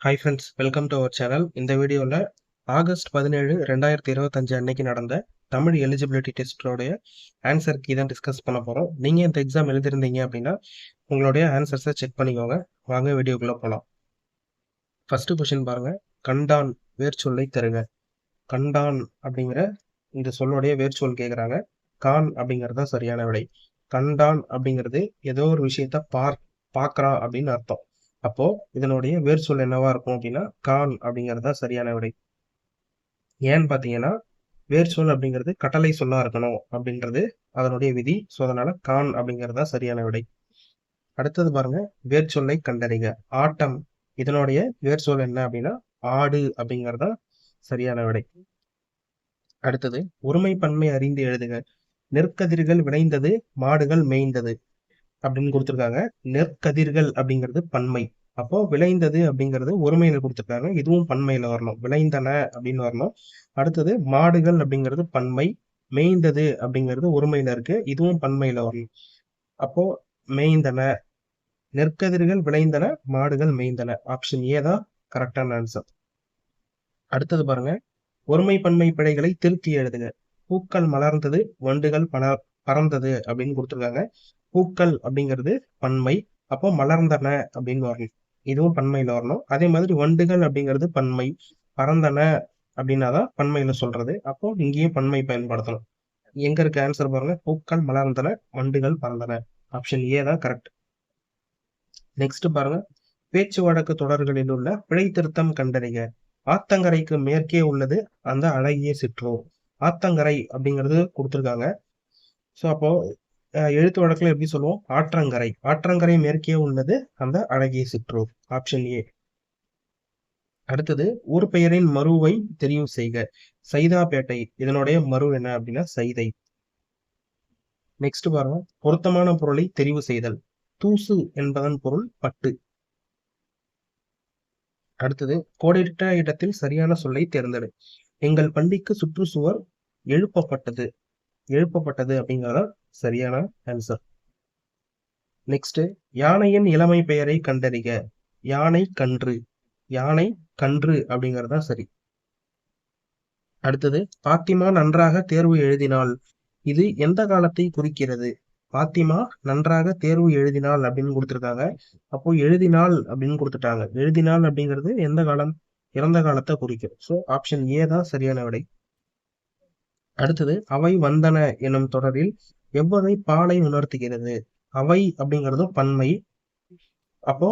Hi friends welcome to our channel இந்த வீடியோவில் August பதினேழு ரெண்டாயிரத்தி இருபத்தஞ்சு அன்னைக்கு நடந்த தமிழ் எலிஜிபிலிட்டி டெஸ்ட்டோடைய ஆன்சர் கீ தான் டிஸ்கஸ் பண்ண போகிறோம் நீங்கள் இந்த எக்ஸாம் எழுதிருந்தீங்க அப்படின்னா உங்களுடைய ஆன்சர்ஸை செக் பண்ணிக்கோங்க. வாங்க வீடியோக்குள்ளே போகலாம் ஃபஸ்ட்டு கொஷின் பாருங்கள் கண்டான் வேர்ச்சொல்லை தருங்க கண்டான் அப்படிங்கிற இந்த சொல்லுடைய வேர்ச்சொல் கேட்குறாங்க கான் அப்படிங்கிறது தான் சரியான விடை. கண்டான் அப்படிங்கிறது ஏதோ ஒரு விஷயத்த பார் பார்க்குறான் அப்படின்னு அர்த்தம். அப்போ இதனுடைய வேர் சொல் என்னவா இருக்கும் அப்படின்னா கான் அப்படிங்கிறது தான் சரியான விடை. ஏன்னு பார்த்தீங்கன்னா வேர் சொல் அப்படிங்கிறது கட்டளை சொல்லா இருக்கணும் அப்படின்றது அதனுடைய விதி. ஸோ அதனால கான் அப்படிங்கிறது தான் சரியான விடை. அடுத்தது பாருங்க வேர் சொல்லை கண்டறிக. ஆட்டம் இதனுடைய வேர் சொல் என்ன அப்படின்னா ஆடு அப்படிங்கிறது தான் சரியான விடை. அடுத்தது ஒருமை பன்மை அறிந்து எழுதுக. நெற்கதிர்கள் விளைந்தது மாடுகள் மேய்ந்தது. அப்படின்னு கொடுத்துருக்காங்க. நெற்கதிர்கள் அப்படிங்கிறது பன்மை. அப்போ விளைந்தது அப்படிங்கிறது ஒருமையில கொடுத்துருக்காங்க. இதுவும் பன்மையில வரணும். விளைந்தன அப்படின்னு வரணும். அடுத்தது மாடுகள் அப்படிங்கிறது பன்மை. மேய்ந்தது அப்படிங்கிறது ஒருமையில இருக்கு. இதுவும் பன்மையில வரணும். அப்போ மேய்ந்தன. நெற்கதிர்கள் விளைந்தன மாடுகள் மேய்ந்தன. ஆப்ஷன் ஏ தான் கரெக்டான ஆன்சர் அடுத்தது பாருங்க. ஒருமை பன்மை பிழைகளை திருத்தி எழுதுங்க. பூக்கள் மலர்ந்தது வண்டுகள் பல பறந்தது அப்படின்னு கொடுத்துருக்காங்க. பூக்கள் அப்படிங்கிறது பன்மை அப்போ மலர்ந்தன அப்படின்னு வரணும். இதுவும் பன்மையில வரணும். அதே மாதிரி வண்டுகள் அப்படிங்கிறது பன்மை பறந்தன அப்படின்னாதான் பன்மையில சொல்றது. அப்போ இங்கேயும் பன்மை பயன்படுத்தணும். எங்க இருக்க ஆன்சர் பாருங்க. பூக்கள் மலர்ந்தன வண்டுகள் பறந்தன. ஆப்ஷன் ஏ தான் கரெக்ட் நெக்ஸ்ட் பாருங்க. பேச்சு வழக்கு தொடர்களில் உள்ள பிழை திருத்தம் கண்டறிக. ஆத்தங்கரைக்கு மேற்கே உள்ளது அந்த அழகிய சிற்றோர். ஆத்தங்கரை அப்படிங்கிறது கொடுத்துருக்காங்க. ஸோ அப்போ எழுத்து வழக்கில் எப்படி சொல்லுவோம்? ஆற்றங்கரை. ஆற்றங்கரை மேற்கே உள்ளது அந்த அழகிய சிற்றூர். ஆப்ஷன் ஏ அடுத்தது ஊர் பெயரின் மருவை தெரிவு செய்க. சைதாப்பேட்டை. இதனுடைய மறு என்ன அப்படின்னா சைதை. நெக்ஸ்ட் பாருங்க. பொருத்தமான பொருளை தெரிவு செய்தல். தூசு என்பதன் பொருள் பட்டு. அடுத்தது கோடிட்ட இடத்தில் சரியான சொல்லை தேர்ந்தெடு. எங்கள் பண்டிக்கு சுற்றுச்சுவர் எழுப்பப்பட்டது. எழுப்பப்பட்டது அப்படிங்கிறத சரியான ஆன்சர் நெக்ஸ்ட் யானையின் இளமை பெயரை கண்டறிக. யானை கன்று. யானை கன்று அப்படிங்கிறது தான் சரி. அடுத்தது பாத்திமா நன்றாக தேர்வு எழுதினாள். இது எந்த காலத்தை குறிக்கிறது? பாத்திமா நன்றாக தேர்வு எழுதினாள் அப்படின்னு கொடுத்துருக்காங்க. அப்போ எழுதினாள் அப்படின்னு கொடுத்துட்டாங்க. எழுதினாள் அப்படிங்கிறது எந்த காலம்? இறந்த காலத்தை குறிக்கும். ஸோ ஆப்ஷன் ஏ தான் சரியான விடை. அடுத்தது அவை வந்தன எனும் தொடரில் எவ்வகை பாலை உணர்த்துகிறது? அவை அப்படிங்கிறதும் பன்மை. அப்போ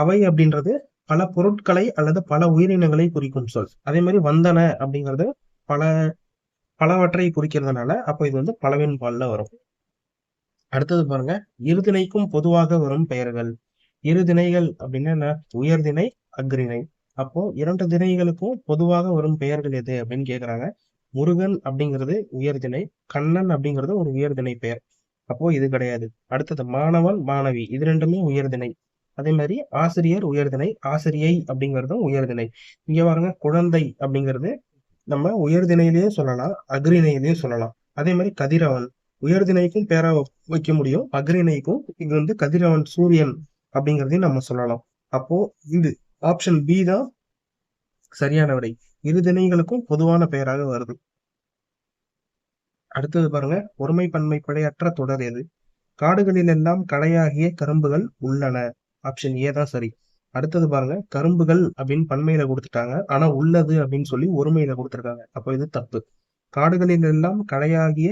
அவை அப்படின்றது பல பொருட்களை அல்லது பல உயிரினங்களை குறிக்கும் சொல். அதே மாதிரி வந்தன அப்படிங்கிறது பல பலவற்றை குறிக்கிறதுனால அப்போ இது வந்து பலவின் பால்ல வரும். அடுத்தது பாருங்க இருதிணைக்கும் பொதுவாக வரும் பெயர்கள். இருதிணைகள் அப்படின்னா என்ன? உயர்திணை அக்ரிணை அப்போ இரண்டு திணைகளுக்கும் பொதுவாக வரும் பெயர்கள் எது அப்படின்னு கேக்குறாங்க. முருகன் அப்படிங்கிறது உயர்திணை கண்ணன் அப்படிங்கிறது ஒரு உயர்திணை பெயர். அப்போ இது கிடையாது. அடுத்தது மாணவன் மாணவி. இது ரெண்டுமே உயர்திணை. அதே மாதிரி ஆசிரியர் உயர்திணை ஆசிரியை அப்படிங்கிறதும் உயர்திணை. இங்க பாருங்க குழந்தை அப்படிங்கிறது நம்ம உயர்திணையிலயும் சொல்லலாம் அக்ரிணையிலையும் சொல்லலாம். அதே மாதிரி கதிரவன். உயர்திணைக்கும் பேரா வைக்க முடியும் அக்ரிணைக்கும் இது வந்து கதிரவன் சூரியன் அப்படிங்கிறதையும் நம்ம சொல்லலாம். அப்போ இது ஆப்ஷன் பி தான் சரியான விடை. இரு திணைகளுக்கும் பொதுவான பெயராக வருது. அடுத்தது பாருங்க ஒருமை பன்மை படையற்ற தொடர் எது? காடுகளில் எல்லாம் கடையாகிய கரும்புகள் உள்ளன. ஆப்ஷன் ஏ தான் சரி. அடுத்தது பாருங்க கரும்புகள் அப்படின்னு பன்மையில கொடுத்துட்டாங்க. ஆனா உள்ளது அப்படின்னு சொல்லி ஒருமையில கொடுத்துருக்காங்க. அப்போ இது தப்பு. காடுகளில் எல்லாம் கடையாகிய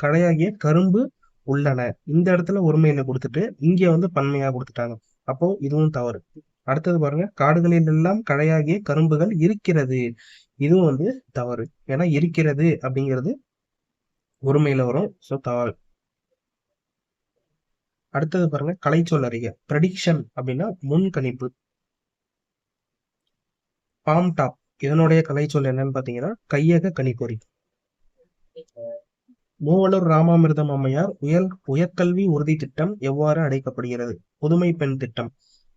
கடையாகிய கரும்பு உள்ளன. இந்த இடத்துல ஒருமையில கொடுத்துட்டு இங்க வந்து பன்மையா கொடுத்துட்டாங்க. அப்போ இதுவும் தவறு. அடுத்தது பாருங்க காடுகளில் எல்லாம் கழையாகிய கரும்புகள் இருக்கிறது. இதுவும் வந்து தவறு. ஏன்னா இருக்கிறது அப்படிங்கிறது ஒருமையில வரும். ஸோ தவறு. அடுத்தது பாருங்க கலைச்சொல் அறிக. ப்ரெடிக்ஷன் அப்படின்னா முன்கணிப்பு. பாம் டாப் இதனுடைய கலைச்சொல் என்னன்னு பாத்தீங்கன்னா கையக கணிப்பொறி. மூவலூர் ராமாமிர்தம் அம்மையார் உயர் உயர்கல்வி உறுதி திட்டம் எவ்வாறு அழைக்கப்படுகிறது புதுமை பெண் திட்டம்.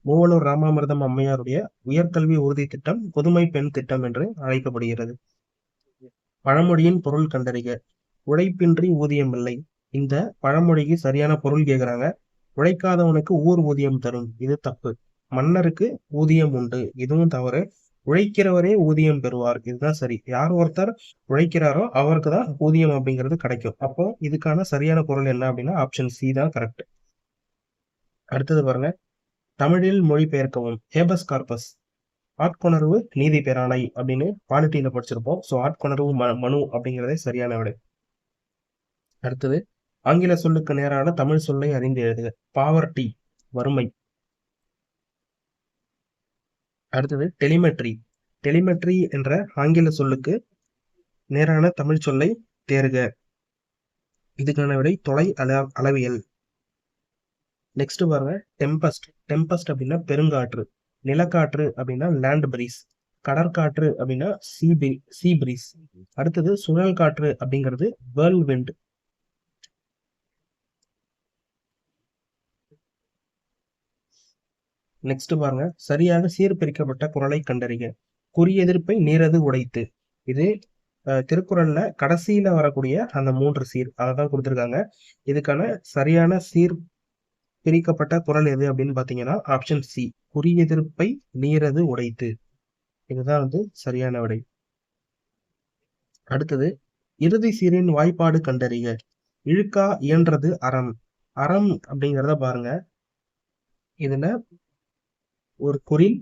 மூவலூர் ராமாமிர்தம் அம்மையாருடைய உயர்கல்வி உறுதி திட்டம் புதுமை பெண் திட்டம் என்று அழைக்கப்படுகிறது. பழமொழியின் பொருள் கண்டறிக. உழைப்பின்றி ஊதியம் இல்லை. இந்த பழமொழிக்கு சரியான பொருள் கேட்கிறாங்க உழைக்காதவனுக்கு ஊர் ஊதியம் தரும். இது தப்பு. மன்னருக்கு ஊதியம் உண்டு. இதுவும் தவறு. உழைக்கிறவரே ஊதியம் பெறுவார். இதுதான் சரி. யார் ஒருத்தர் உழைக்கிறாரோ அவருக்கு தான் ஊதியம் அப்படிங்கிறது கிடைக்கும். அப்போ இதுக்கான சரியான பொருள் என்ன அப்படின்னா ஆப்ஷன் சி தான் கரெக்ட் அடுத்தது பாருங்க. தமிழில் மொழிபெயர்க்கவும். ஹேபஸ் கார்பஸ் ஆட்கொணர்வு நீதி பேராணை அப்படின்னு பாலிட்டியில படிச்சிருப்போம். ஸோ ஆட்கொணர்வு ம மனு அப்படிங்கிறதே சரியான விடை. அடுத்தது ஆங்கில சொல்லுக்கு நேரான தமிழ் சொல்லை அறிந்து எழுதுக. பாவர்டி வறுமை. அடுத்தது டெலிமெட்ரி. டெலிமெட்ரி என்ற ஆங்கில சொல்லுக்கு நேரான தமிழ் சொல்லை தேர்க. இதுக்கான விடை தொலை அள அளவியல். நெக்ஸ்ட் பாருங்க. டெம்பஸ்ட் டெம்பஸ்ட் அப்படின்னா பெருங்காற்று. நிலக்காற்று அப்படின்னா லேண்ட் பிரீஸ் கடற்காற்று அப்படின்னா சீ சீ பிரீஸ் அடுத்தது சுழல் காற்று அப்படிங்கிறது வேர்ல் விண்ட் நெக்ஸ்ட் பாருங்க. சரியாக சீர்பிரிக்கப்பட்ட குரலை கண்டறிக. குறியெதிர்ப்பை நீரது உடைத்து. இது திருக்குறள்ல கடைசியில வரக்கூடிய அந்த மூன்று சீர் அதை தான் கொடுத்துருக்காங்க. இதுக்கான சரியான சீர் பிரிக்கப்பட்ட குரல் எது அப்படின்னு பார்த்தீங்கன்னா ஆப்ஷன் சி குறியெதிர்ப்பை நீரது உடைத்து. இதுதான் வந்து சரியான விடை. அடுத்தது இறுதி சீரின் வாய்ப்பாடு கண்டறிக. இழுக்கா இயன்றது அறம். அறம் அப்படிங்கிறத பாருங்க. இதுல ஒரு குறில்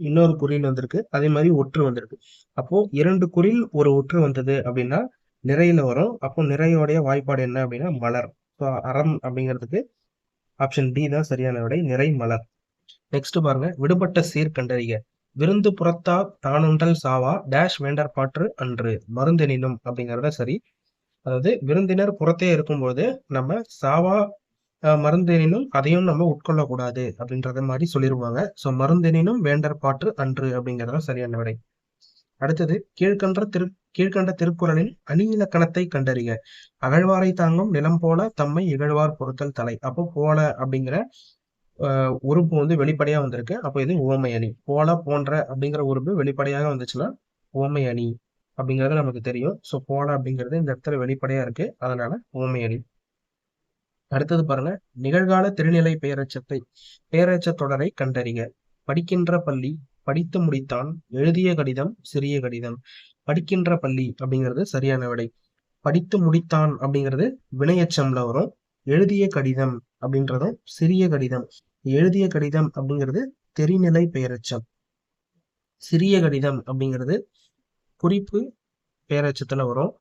இன்னொரு குறில் வந்திருக்கு. அதே மாதிரி ஒற்று வந்திருக்கு. அப்போ இரண்டு குறில் ஒரு ஒற்று வந்தது அப்படின்னா நிறையில வரும். அப்போ நிறையோடைய வாய்ப்பாடு என்ன அப்படின்னா மலர். ஸோ அறம் அப்படிங்கிறதுக்கு ஆப்ஷன் டி தான் சரியான விடை. நிறை மலர். நெக்ஸ்ட் பாருங்க. விடுபட்ட சீர் கண்டறிய விருந்து புறத்தா தானுண்டல் சாவா டேஷ் வேண்டர் பாற்று அன்று. மருந்தெனினும் அப்படிங்கிறத சரி. அதாவது விருந்தினர் புறத்தே இருக்கும்போது நம்ம சாவா மருந்தெனினும் அதையும் நம்ம உட்கொள்ளக்கூடாது அப்படின்றத மாதிரி சொல்லிடுவாங்க ஸோ மருந்தெனினும் வேண்டர் பாற்று அன்று அப்படிங்கிறத சரியான விடை. அடுத்தது கீழ்கன்ற திரு கீழ்கண்ட திருக்குறளின் அணி இலக்கணத்தை கண்டறிக. அகழ்வாரை தாங்கும் நிலம் போல தம்மை இகழ்வார் பொருத்தல் தலை. அப்போ போல அப்படிங்கிற உறுப்பு வந்து வெளிப்படையா வந்திருக்கு. அப்போ இது ஓமை அணி. போல போன்ற அப்படிங்கிற உறுப்பு வெளிப்படையாக வந்துச்சுன்னா உவமை அணி அப்படிங்கிறது நமக்கு தெரியும். ஸோ போல அப்படிங்கிறது இந்த இடத்துல வெளிப்படையா இருக்கு. அதனால உவமை அணி. அடுத்தது பாருங்க. நிகழ்கால திருநிலை பேரச்சத்தை பெயரச்ச தொடரை கண்டறிக. படிக்கின்ற பள்ளி படித்து முடித்தான். எழுதிய கடிதம் சிறிய கடிதம். படிக்கின்ற பள்ளி அப்படிங்கிறது சரியான விடை. படித்து முடித்தான் அப்படிங்கிறது வினையச்சம்ல வரும். எழுதிய கடிதம் அப்படின்றதும் சிறிய கடிதம். எழுதிய கடிதம் அப்படிங்கிறது தெரிநிலை பெயரச்சம். சிறிய கடிதம் அப்படிங்கிறது குறிப்பு பெயரச்சத்துல வரும்.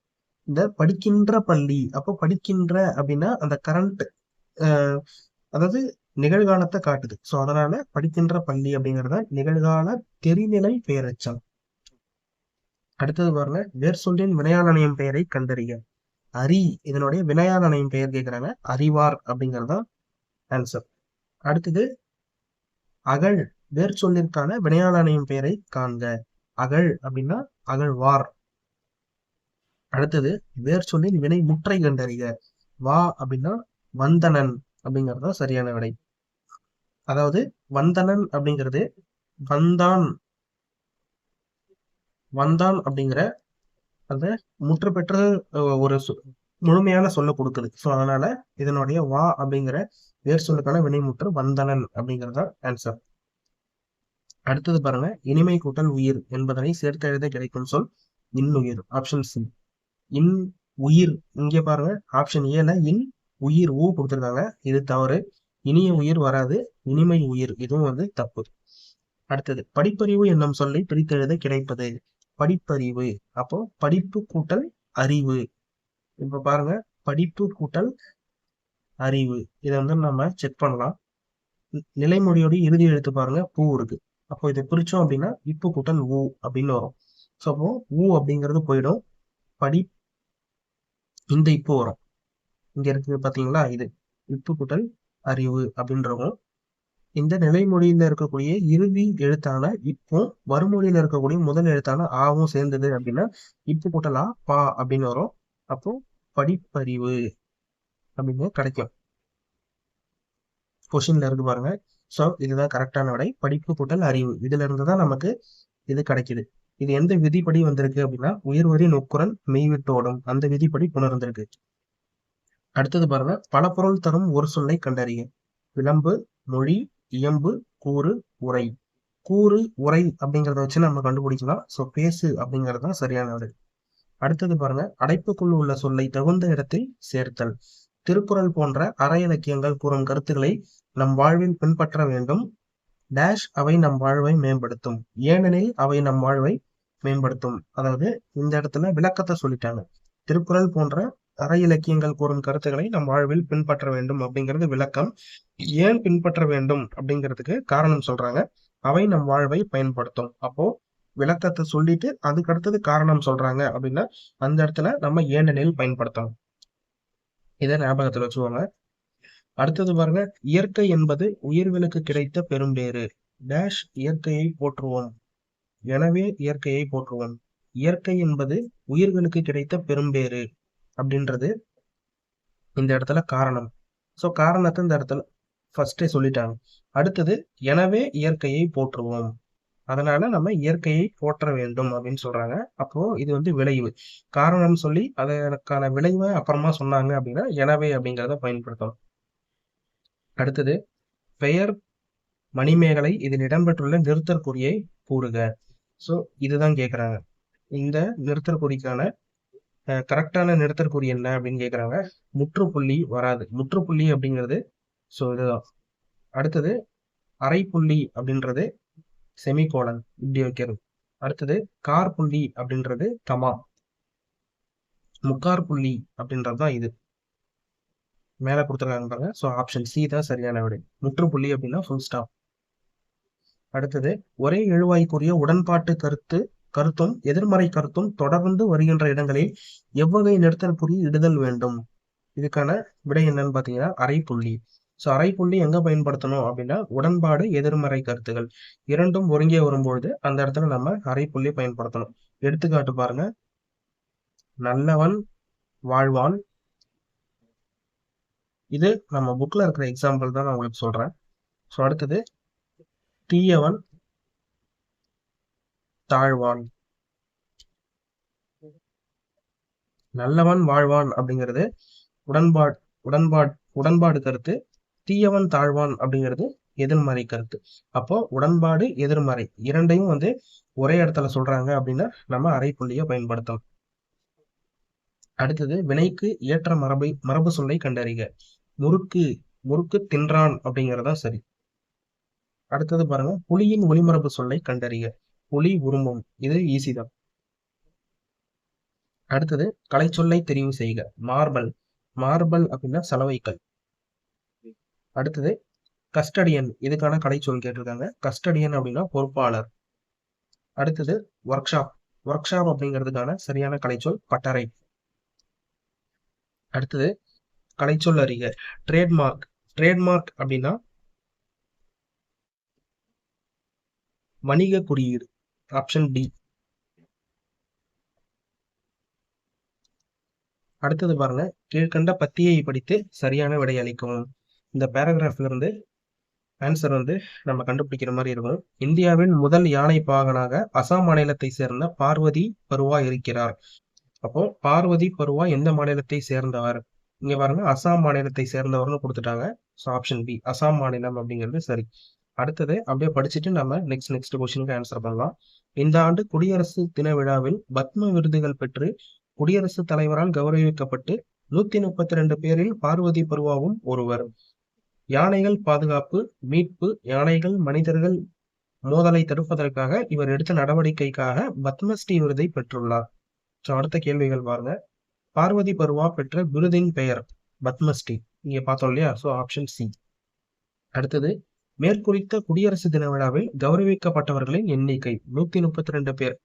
இந்த படிக்கின்ற பள்ளி அப்போ படிக்கின்ற அப்படின்னா அந்த கரண்ட் அதாவது நிகழ்காலத்தை காட்டுது. ஸோ அதனால படிக்கின்ற பள்ளி அப்படிங்கிறத நிகழ்கால தெரிநிலை பெயரச்சம் அடுத்தது பாருங்க வேர் சொல்லின் வினையாளனையும் பெயரை கண்டறிய அரி இதனுடைய வினையாளனையும் பெயர் கேட்கிறாங்க அறிவார் அப்படிங்கறதா ஆன்சர் அடுத்தது அகழ் வேர் சொல்லிற்கான வினையாளனையும் பெயரை காண்க. அகழ் அப்படின்னா அகழ்வார். அடுத்தது வேர் சொல்லின் வினை முற்றை கண்டறிக. வா அப்படின்னா வந்தனன் அப்படிங்கறதா சரியான விடை. அதாவது வந்தனன் அப்படிங்கிறது வந்தான். வந்தான் அப்படிங்கிற அந்த முற்று பெற்ற ஒரு முழுமையான சொல்ல கொடுக்குது. ஸோ அதனால இதனுடைய வா அப்படிங்கிற வேர் சொல்லுக்கான வினைமுற்று வந்தனன் அப்படிங்கிறதா ஆன்சர் அடுத்தது பாருங்க இனிமை கூட்டல் உயிர் என்பதனை சேர்த்து எழுத கிடைக்கும் சொல் இன்னுயிர் ஆப்ஷன் சி இன் உயிர் இங்கே பாருங்க ஆப்ஷன் ஏல இன் உயிர் ஊ கொடுத்துருக்காங்க. இது தவறு. இனிய உயிர் வராது இனிமை உயிர். இதுவும் வந்து தப்பு. அடுத்தது படிப்பறிவு என்னும் சொல்லை பிரித்தெழுத கிடைப்பது. படிப்பறிவு. அப்போ படிப்பு கூட்டல் அறிவு. இப்ப பாருங்க படிப்பு கூட்டல் அறிவு. இதை வந்து நம்ம செக் பண்ணலாம். நிலைமொழியோட இறுதி எழுத்து பாருங்க பூ இருக்கு. அப்போ இதை பிரிச்சோம் அப்படின்னா இப்பு கூட்டல் ஊ அப்படின்னு வரும். ஸோ அப்போ ஊ அப்படிங்கிறது போயிடும். படி இந்த இப்பு வரும். இங்க இருக்கு பாத்தீங்களா இது. இப்பு கூட்டல் அறிவு அப்படின்றவும் இந்த நிலைமொழியில இருக்கக்கூடிய இறுதி எழுத்தான இப்போ வறுமொழியில இருக்கக்கூடிய முதல் எழுத்தான ஆவும் சேர்ந்தது அப்படின்னா இப்போ கூட்டலா பா அப்படின்னு வரும். அப்போ படிப்பறிவு அப்படின்னு கிடைக்கும். கொஷின்ல இருக்கு பாருங்க. ஸோ இதுதான் கரெக்டான விடை. படிப்பு கூட்டல் அறிவு. இதுல இருந்து தான் நமக்கு இது கிடைக்குது. இது எந்த விதிப்படி வந்திருக்கு அப்படின்னா உயர்வரி நொக்குரல் மெய்விட்டோடும் அந்த விதிப்படி புணர்ந்திருக்கு. அடுத்தது பாருங்க பல பொருள் தரும் ஒரு சொல்லை கண்டறிய. விளம்பு மொழி இயம்பு கூறு உரை. கூறு உரை அப்படிங்கிறத வச்சு நம்ம கண்டுபிடிக்கலாம். ஸோ பேசு அப்படிங்கிறது தான் சரியான விடை அடுத்தது பாருங்க அடைப்புக்குள் உள்ள சொல்லை தகுந்த இடத்தில் சேர்த்தல். திருக்குறள் போன்ற அற இலக்கியங்கள் கூறும் கருத்துக்களை நம் வாழ்வில் பின்பற்ற வேண்டும். டேஷ் அவை நம் வாழ்வை மேம்படுத்தும். ஏனெனில் அவை நம் வாழ்வை மேம்படுத்தும். அதாவது இந்த இடத்துல விளக்கத்தை சொல்லிட்டாங்க. திருக்குறள் போன்ற தர இலக்கியங்கள் கூறும் கருத்துக்களை நம் வாழ்வில் பின்பற்ற வேண்டும் அப்படிங்கிறது விளக்கம். ஏன் பின்பற்ற வேண்டும் அப்படிங்கிறதுக்கு காரணம் சொல்றாங்க. அவை நம் வாழ்வை பயன்படுத்தும். அப்போ விளக்கத்தை சொல்லிட்டு அதுக்கு அடுத்தது காரணம் சொல்றாங்க அப்படின்னா அந்த இடத்துல நம்ம ஏனெனில் பயன்படுத்தணும். இதை ஞாபகத்துல வச்சுக்கோங்க. அடுத்தது பாருங்க. இயற்கை என்பது உயிர்களுக்கு கிடைத்த பெரும்பேறு டேஷ் இயற்கையை போற்றுவோம். எனவே இயற்கையை போற்றுவோம். இயற்கை என்பது உயிர்களுக்கு கிடைத்த பெரும்பேறு அப்படின்றது இந்த இடத்துல காரணம். ஸோ காரணத்தை இந்த இடத்துல ஃபர்ஸ்டே சொல்லிட்டாங்க. அடுத்தது எனவே இயற்கையை போற்றுவோம். அதனால நம்ம இயற்கையை போற்ற வேண்டும் அப்படின்னு சொல்றாங்க. அப்போ இது வந்து விளைவு. காரணம் சொல்லி அதற்கான விளைவை அப்புறமா சொன்னாங்க அப்படின்னா எனவே அப்படிங்கிறத பயன்படுத்தணும். அடுத்தது பெயர் மணிமேகலை இதில் இடம்பெற்றுள்ள நிறுத்தற்குறியை கூறுக. ஸோ இதுதான் கேட்குறாங்க இந்த நிறுத்தற்குறிக்கான கரெக்டான நிறுத்தற்குறி என்ன அப்படின்னு கேட்குறாங்க முற்றுப்புள்ளி வராது. முற்றுப்புள்ளி அப்படிங்கிறது ஸோ இதுதான். அடுத்தது அரைப்புள்ளி அப்படின்றது செமிகோலன். இப்படி வைக்கிறது அடுத்தது கார் புள்ளி அப்படின்றது கமா. முக்கார் புள்ளி அப்படின்றது தான் இது. மேல கொடுத்துருக்காங்க பாருங்க. ஸோ ஆப்ஷன் சி தான் சரியான விடை. முற்றுப்புள்ளி அப்படின்னா ஃபுல் ஸ்டாப் அடுத்தது ஒரே எழுவாய்க்குரிய உடன்பாட்டு கருத்து கருத்தும் எதிர்மறை கருத்தும் தொடர்ந்து வருகின்ற இடங்களில் எவ்வகை நிறுத்தல் புரிய இடுதல் வேண்டும். இதுக்கான விடை என்னன்னு பாத்தீங்கன்னா அரைப்புள்ளி ஸோ அரைப்புள்ளி எங்க பயன்படுத்தணும் அப்படின்னா உடன்பாடு எதிர்மறை கருத்துகள் இரண்டும் ஒருங்கே வரும்பொழுது அந்த இடத்துல நம்ம அரைப்புள்ளி பயன்படுத்தணும். எடுத்துக்காட்டு பாருங்க. நல்லவன் வாழ்வான். இது நம்ம புக்ல இருக்கிற எக்ஸாம்பிள் தான் நான் உங்களுக்கு சொல்றேன். ஸோ அடுத்தது தீயவன் தாழ்வான். நல்லவன் வாழ்வான் அப்படிங்கிறது உடன்பாடு உடன்பாடு உடன்பாடு கருத்து. தீயவன் தாழ்வான் அப்படிங்கிறது எதிர்மறை கருத்து. அப்போ உடன்பாடு எதிர்மறை இரண்டையும் வந்து ஒரே இடத்துல சொல்றாங்க அப்படின்னா நம்ம அரைப்புள்ளிய பயன்படுத்தலாம். அடுத்தது வினைக்கு ஏற்ற மரபை மரபு சொல்லை கண்டறிக. முறுக்கு முறுக்கு தின்றான் அப்படிங்கறதா சரி. அடுத்தது பாருங்க புலியின் ஒளிமரபு சொல்லை கண்டறிக. புலி உருமும் இது ஈஸி தான். அடுத்தது கலை சொல்லை தெரிவு செய்க. மார்பல் மார்பல் அப்படின்னா சலவைக்கல். அடுத்தது கஸ்டடியன் இதுக்கான கலைச்சொல் சொல் கேட்டிருக்காங்க. கஸ்டடியன் அப்படின்னா பொறுப்பாளர். அடுத்தது ஒர்க் ஷாப் ஒர்க் ஷாப் அப்படிங்கிறதுக்கான சரியான கலைச்சொல் பட்டறை. அடுத்தது கலைச்சொல் அறிக. ட்ரேட்மார்க் ட்ரேட்மார்க் அப்படின்னா வணிக குறியீடு. ஆப்ஷன் டி அடுத்தது பாருங்க கீழ்கண்ட பத்தியை படித்து சரியான விடை அளிக்கும் இந்த பேராகிராஃப்ல இருந்து ஆன்சர் வந்து நம்ம கண்டுபிடிக்கிற மாதிரி இருக்கும். இந்தியாவின் முதல் யானை பாகனாக அசாம் மாநிலத்தை சேர்ந்த பார்வதி பருவா இருக்கிறார். அப்போ பார்வதி பருவா எந்த மாநிலத்தை சேர்ந்தவர்? இங்க பாருங்க அசாம் மாநிலத்தை சேர்ந்தவர்னு கொடுத்துட்டாங்க. ஸோ ஆப்ஷன் பி அசாம் மாநிலம் அப்படிங்கிறது சரி. அடுத்தது அப்படியே படிச்சுட்டு நம்ம நெக்ஸ்ட் நெக்ஸ்ட் கொஸ்டினுக்கு ஆன்சர் பண்ணலாம். இந்த ஆண்டு குடியரசு தின விழாவில் பத்ம விருதுகள் பெற்று குடியரசுத் தலைவரால் கௌரவிக்கப்பட்டு நூத்தி முப்பத்தி ரெண்டு பேரில் பார்வதி பருவாவும் ஒருவர். யானைகள் பாதுகாப்பு மீட்பு யானைகள் மனிதர்கள் மோதலை தடுப்பதற்காக இவர் எடுத்த நடவடிக்கைக்காக பத்மஸ்ரீ விருதை பெற்றுள்ளார். ஸோ அடுத்த கேள்விகள் பாருங்க. பார்வதி பருவா பெற்ற விருதின் பெயர் பத்மஸ்ரீ. இங்க பார்த்தோம் இல்லையா? ஸோ ஆப்ஷன் சி அடுத்தது மேற்குறித்த குடியரசு தின விழாவில் கௌரவிக்கப்பட்டவர்களின் எண்ணிக்கை நூத்தி முப்பத்தி ரெண்டு பேர்.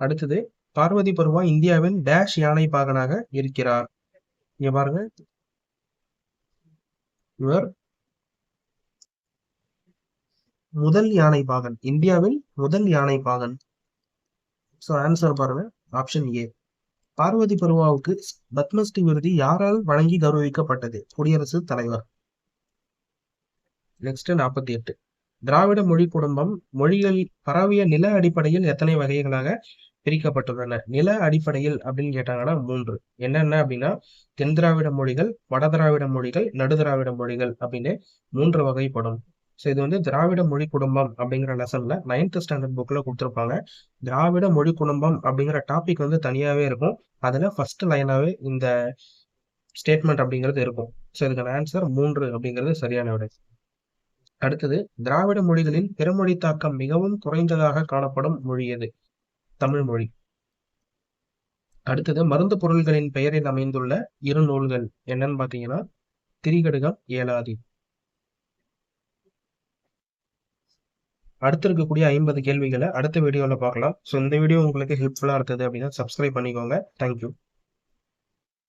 அடுத்தது பார்வதி பருவா இந்தியாவின் டேஷ் யானை பாகனாக இருக்கிறார். இங்க பாருங்க. இவர் முதல் யானை பாகன் இந்தியாவில் முதல் யானை பாகன் ஸோ ஆன்சர் பாருங்க. ஆப்ஷன் ஏ பார்வதி பருவாவுக்கு பத்மஸ்ரீ விருது யாரால் வழங்கி கௌரவிக்கப்பட்டது? குடியரசு தலைவர். நெக்ஸ்ட் நாற்பத்தி எட்டு. திராவிட மொழி குடும்பம் மொழிகள் பரவிய நில அடிப்படையில் எத்தனை வகைகளாக பிரிக்கப்பட்டுள்ளன? நில அடிப்படையில் அப்படின்னு கேட்டாங்கன்னா மூன்று. என்னென்ன அப்படின்னா தென் திராவிட மொழிகள் வட திராவிட மொழிகள் நடு திராவிட மொழிகள் அப்படின்னு மூன்று வகைப்படும். ஸோ இது வந்து திராவிட மொழி குடும்பம் அப்படிங்கிற லெசன்ல நைன்த் ஸ்டாண்டர்ட் புக்ல கொடுத்துருப்பாங்க. திராவிட மொழி குடும்பம் அப்படிங்கிற டாபிக் வந்து தனியாவே இருக்கும். அதுல ஃபர்ஸ்ட் லைனாவே இந்த ஸ்டேட்மெண்ட் அப்படிங்கிறது இருக்கும். ஸோ இதுக்கான ஆன்சர் மூன்று அப்படிங்கிறது சரியான விடை. அடுத்தது திராவிட மொழிகளில் பிறமொழி தாக்கம் மிகவும் குறைந்ததாக காணப்படும் மொழி எது? தமிழ் மொழி. அடுத்தது மருந்து பொருள்களின் பெயரில் அமைந்துள்ள இரு நூல்கள் என்னன்னு பாத்தீங்கன்னா திரிகடுகம் ஏலாதி. அடுத்து இருக்கக்கூடிய ஐம்பது கேள்விகளை அடுத்த வீடியோவில் பார்க்கலாம். ஸோ இந்த வீடியோ உங்களுக்கு ஹெல்ப்ஃபுல்லாக இருந்தது அப்படின்னா சப்ஸ்கிரைப் பண்ணிக்கோங்க. தேங்க்யூ